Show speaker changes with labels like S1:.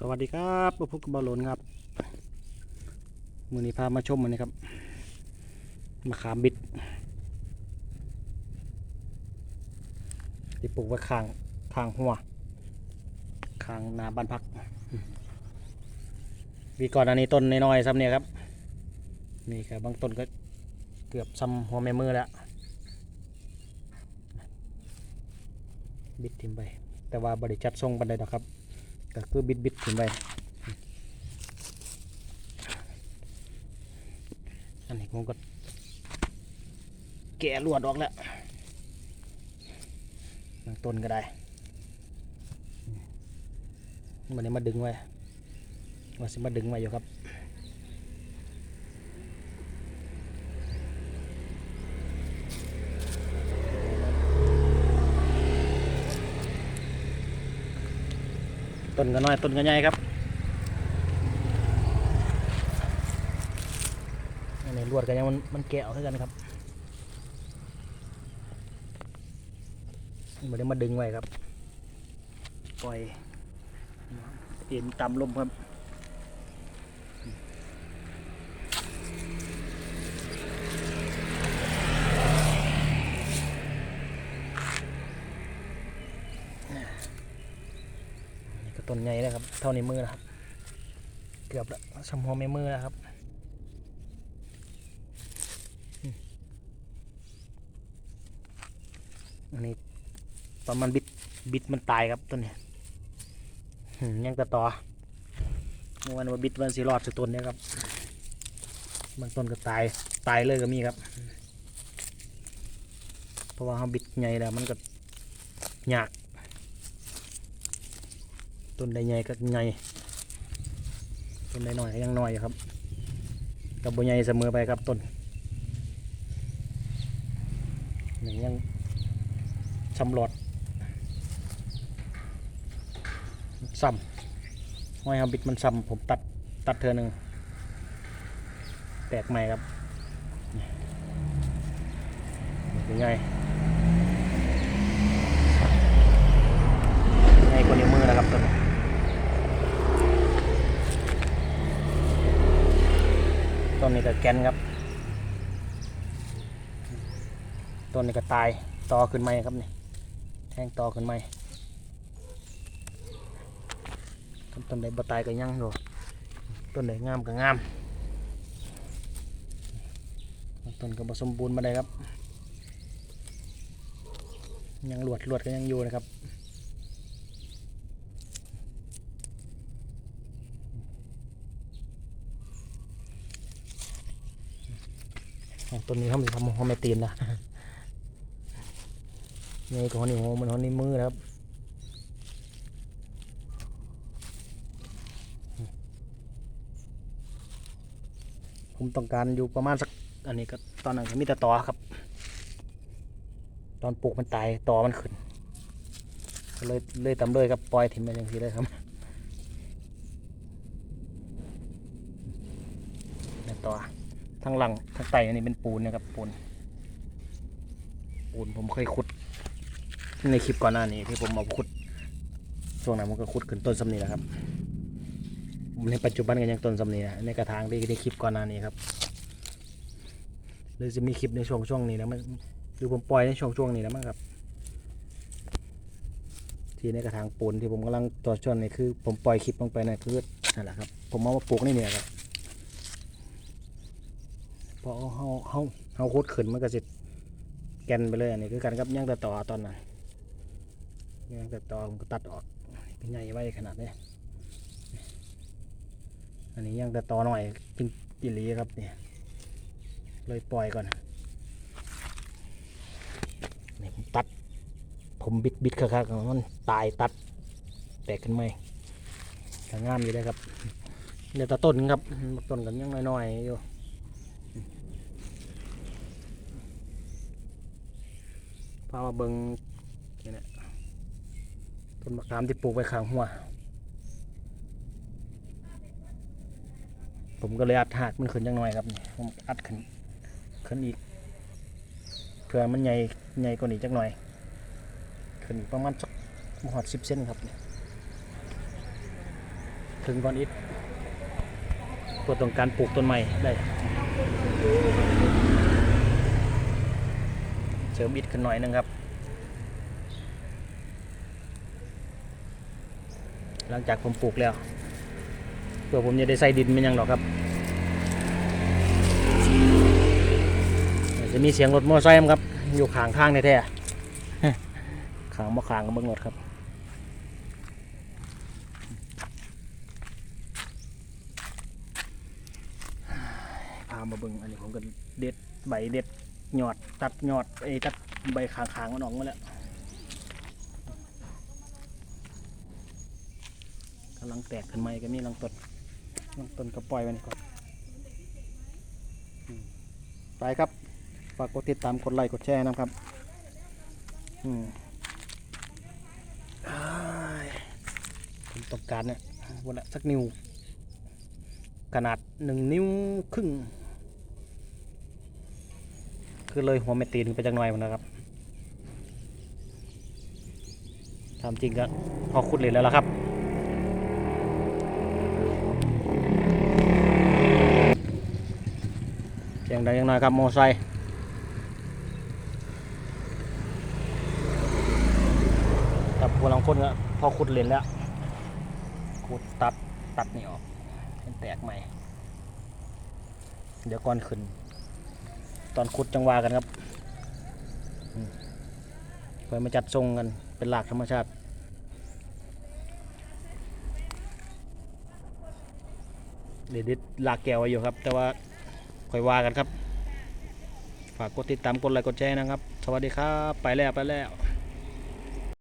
S1: สวัสดีครับพบกับบอลลนครับมือนี้พามาชมมันนี้ครับมะขามบิดที่ปลูกไว้ข้างข้างหัวข้างนาบ้านพักปีก่อนอันนี้ต้นน้อยๆซ้ำเนี่ยครับ นี่ครับบางต้นก็เกือบซ้ำหัวแม่มือแล้วบิดทิมไป แต่ว่าบริจัดทรงบันไดดอกครับ ก็คือบิดบิดขึ้นไปอันนี้ผมก็แกะลวดออกแล้วบางต้นก็ได้มันนี้มาดึงไว้ว่าสิมาดึงไว้อยู่ครับ ต้นก็น้อยต้นก็ใหญ่ครับอันนี้ลวดกันยังมันมันแกะเท่ากันครับมันได้มาดึงไว้ครับ ปล่อยเอ็นตามลมครับ นี่ต้นใหญ่เลยครับ เท่าในวมือนะครับ เกือบแล้วชมหัวไม่มือแล้วครับอันนี้ตอนมันบิดบิดมันตายครับต้นนี้ยังแต่ต่อเมื่อวันว่าบิดวันสีรอดสุดต้นนี่ยครับบางต้นก็ตายตายเลยก็มีครับ เพราะว่าเขาบิดใหญ่แล้วมันก็ยาก ต้นใดใหญ่ก็ใหญ่ต้นใดน้อยก็ยังน้อยอยู่ครับกับบใหญ่เสมอไปครับต้นนี่งยังชำรอดซ้ำห้อยเอาบิดมันซ้ำผมตัดตัดเธอหนึ่งแตกใหม่ครับนี่เป็นไงใหญ่กว่านิ้วมือนะครับต้นนี้ ต้นนี้ก็แกนครับ ต้นนี้ก็ตายตอขึ้นไหมครับนี่แทงตอขึ้นไหมต้นใดบ่ตายก็ยังอยู่ต้นใดงามก็งามต้นก็บ่สมบูรณ์มาได้ครับ ยังหลวดหลวดก็ยังอยู่นะครับ ของ ต้นนี้เขาจะทำหัวไม่ตีนนะนี่ก็หัวนี่หัวมันหัวนี่มือครับผมต้องการอยู่ประมาณสักอันนี้ก็ตอนนั้นมีแต่ตอครับ ตอนปลูกมันตายตอมันขึ้นเลยเลยตำเลยครับปล่อยถิ่มไปอย่างนี้เลยครับนี่ตอ ทั้งหลังทั้งไตอันนี้เป็นปูนนะครับปูน ปูนผมเคยขุด ในคลิปก่อนหน้านี้ที่ผมเอาขุดช่วงนั้นมันก็ขุดขึ้นต้นสำนีนะครับในปัจจุบันก็ยังต้นสำนีนะในกระถางที่ในคลิปก่อนหน้านี้ครับหรือจะมีคลิปในช่วงช่วงนี้นะมันหรือผมปล่อยในช่วงช่วงนี้นะมั้งครับ ที่ในกระถางปูนที่ผมกำลังตัวช่วงนี้คือ ผมปล่อยคลิปลงไปในะคือนั่นแหละครับ ผมเอามาปลูกนี่เนี่ยครับ อเฮาเฮาเฮาโคตรขึ้นมันก็สิแกนไปเลยอันนี้คือกันกับย่างแต่ต่อตอนนั้นย่างแต่ต่อผมก็ตัดออกเป็นใหญ่ไว้ขนาดนี้อันนี้ย่างแต่ต่อหน่อยจริงจิลีครับเนี่ยเลยปล่อยก่อนนี่ผมตัด ผมบิดบิดคักๆมันตายตัด แตกขึ้นไหมก็งามอยู่เลยครับเดี๋ยวแตต้นครับต้นกันยังน้อยๆอยู่ พามาเบิงนี่แหละต้นมะขามที่ปลูกไว้ข้างหัว ผมก็เลยอัดหากมันขึ้นยังหน่อยครับนี่ผมอัดขึ้นขึ้นอีกเพื่อมันใหญ่ใหญ่กว่านี้จักหน่อยขึ้นอีกประมาณสักหอดสิบเซนครับถึงก้อนอิฐเพื่อต้องการปลูกต้นไม้ได้ สริมอิฐขึ้นหน่อยนึงครับ หลังจากผมปลูกแล้ว เพื่อผมจะได้ใส่ดินมันยังหรอกครับ จะมีเสียงรถมอเตอร์ไซค์ครับ อยู่ข้างข้างแท้ๆข้างมาขางก็เบิ่งรถครับพามาเบิ่งอันนี้ผมก็เด็ดใบเด็ด หยอดตัดหยอดไอ้ตัดใบขางๆมันออกมาแล้วกำลังแตกขึ้นใหม่ก็มีลังต้นลังต้นก็ปล่อยไว้นี่ก่อนไปครับฝากกดติดตามกดไลค์กดแชร์นะครับอืมอ้ยผมต้องการเนี่ยวันละสักนิ้ว ขนาดหนึ่งนิ้วครึ่ง คือเลยหัวเม็ดตีนไปจังหน่อยมันนะครับทำจริงก็พอขุดเลยแล้วล่ะครับเสียงดังยังน้อยครับโมไซค์แต่พวกเราคนก็พอขุดเลนแล้วขุดตัดตัดนี่ออกให้แตกใหม่ เดี๋ยวก่อนขึ้น ตอนขุดจังหวากันครับอืมไปมาจัดทรงกันเป็นหลักธรรมชาติเดี๋ยวดิดลากแก้วไว้อยู่ครับ แต่ว่าค่อยว่ากันครับ ฝากกดติดตามกดไลค์กดแชร์นะครับ สวัสดีครับ ไปแล้วไปแล้ว